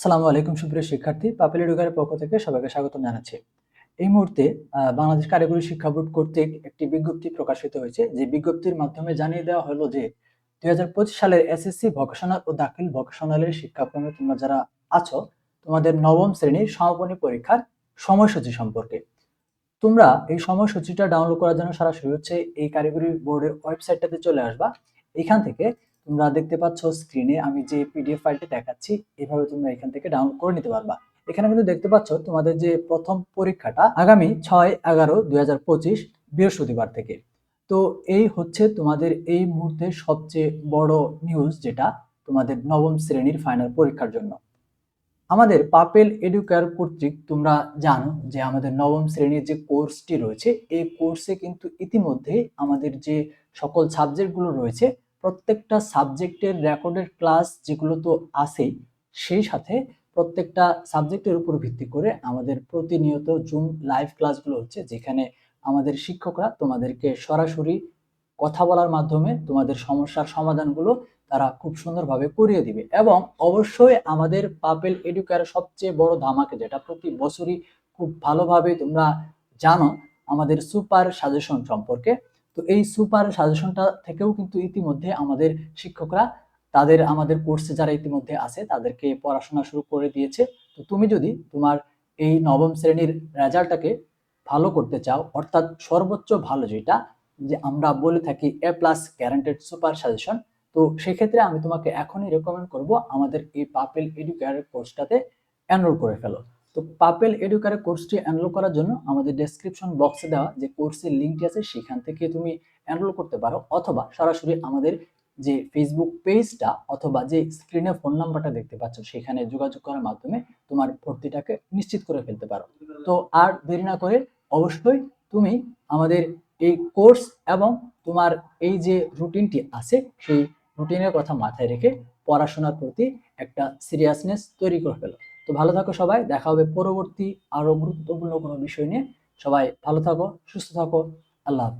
আসসালামু আলাইকুম সুপ্রিয় শিক্ষার্থী, পাপেল এডুকারের পক্ষ থেকে সবাইকে স্বাগত জানাচ্ছি। এই মুহূর্তে বাংলাদেশ কারিগরি শিক্ষা বোর্ড কর্তৃক একটি বিজ্ঞপ্তি প্রকাশিত হয়েছে। যে বিজ্ঞপ্তির মাধ্যমে জানিয়ে দেওয়া হলো যে, দুই সালের এসএসসি ভোকেশনাল ও দাখিল ভোকেশনালের শিক্ষাক্রমে তোমরা যারা আছো, তোমাদের নবম শ্রেণির সমাপনী পরীক্ষার সময়সূচি সম্পর্কে। তোমরা এই সময়সূচিটা ডাউনলোড করার জন্য সরাসরি হচ্ছে এই কারিগরি বোর্ডের ওয়েবসাইটটাতে চলে আসবা। এখান থেকে তোমরা দেখতে পাচ্ছ স্ক্রিনে আমি যে পিডিএফ ফাইলটি দেখাচ্ছি, এভাবে তোমরা এখান থেকে ডাউনলোড করে নিতে পারবা। এখানে কিন্তু দেখতে পাচ্ছ তোমাদের যে প্রথম পরীক্ষাটা আগামী ছয় এগারো দুই বৃহস্পতিবার থেকে। তো এই হচ্ছে তোমাদের এই মুহূর্তে সবচেয়ে বড় নিউজ যেটা তোমাদের নবম শ্রেণির ফাইনাল পরীক্ষার জন্য। আমাদের পাপেল এডুকেয়ার কর্তৃক তোমরা জানো যে আমাদের নবম শ্রেণির যে কোর্সটি রয়েছে, এই কোর্সে কিন্তু ইতিমধ্যে আমাদের যে সকল সাবজেক্টগুলো রয়েছে প্রত্যেকটা সাবজেক্টের রেকর্ডের ক্লাস যেগুলো তো আছেই সেই সাথে প্রত্যেকটা সাবজেক্টের উপর ভিত্তি করে আমাদের প্রতিনিয়ত জুম লাইভ ক্লাসগুলো হচ্ছে, যেখানে আমাদের শিক্ষকরা তোমাদেরকে সরাসরি কথা বলার মাধ্যমে তোমাদের সমস্যার সমাধানগুলো তারা খুব সুন্দরভাবে করিয়ে দিবে। এবং অবশ্যই আমাদের পাপেল এডুকেয়ার সবচেয়ে বড় ধামাকে যেটা প্রতি বছরই খুব ভালোভাবে তোমরা জানো, আমাদের সুপার সাজেশন সম্পর্কে তো এই সুপার সাজেশনটা থেকেও কিন্তু ইতিমধ্যে আমাদের শিক্ষকরা তাদের আমাদের কোর্সে যারা ইতিমধ্যে আছে তাদেরকে পড়াশোনা শুরু করে দিয়েছে। তো তুমি যদি তোমার এই নবম শ্রেণির রেজাল্টটাকে ভালো করতে চাও, অর্থাৎ সর্বোচ্চ ভালো যেটা, যে আমরা বলে থাকি A plus guaranteed super suggestion তো সেক্ষেত্রে আমি তোমাকে এখনই রেকমেন্ড করব আমাদের এই পাপেল এডুকেয়ার কোর্সটাতে এনরোল করে ফেলো। তো পাপেল এডুকারে কোর্সটি এনরোল করার জন্য আমাদের ডেসক্রিপশন বক্সে দেওয়া যে কোর্সের লিঙ্কটি আছে, সেখান থেকে তুমি এনরোল করতে পারো। অথবা সরাসরি আমাদের যে ফেসবুক পেজটা অথবা যে স্ক্রিনে ফোন নাম্বারটা দেখতে পাচ্ছ, সেখানে যোগাযোগ করার মাধ্যমে তোমার ভর্তিটাকে নিশ্চিত করে ফেলতে পারো। তো আর দেরি না করে অবশ্যই তুমি আমাদের এই কোর্স এবং তোমার এই যে রুটিনটি আছে, সেই রুটিনের কথা মাথায় রেখে পড়াশোনার প্রতি একটা সিরিয়াসনেস তৈরি করে ফেলো। তো ভালো থাকো সবাই, দেখা হবে পরবর্তী আরও গুরুত্বপূর্ণ কোনো বিষয় নিয়ে। সবাই ভালো থাকো, সুস্থ থাকো, আল্লাহ হাফিজ।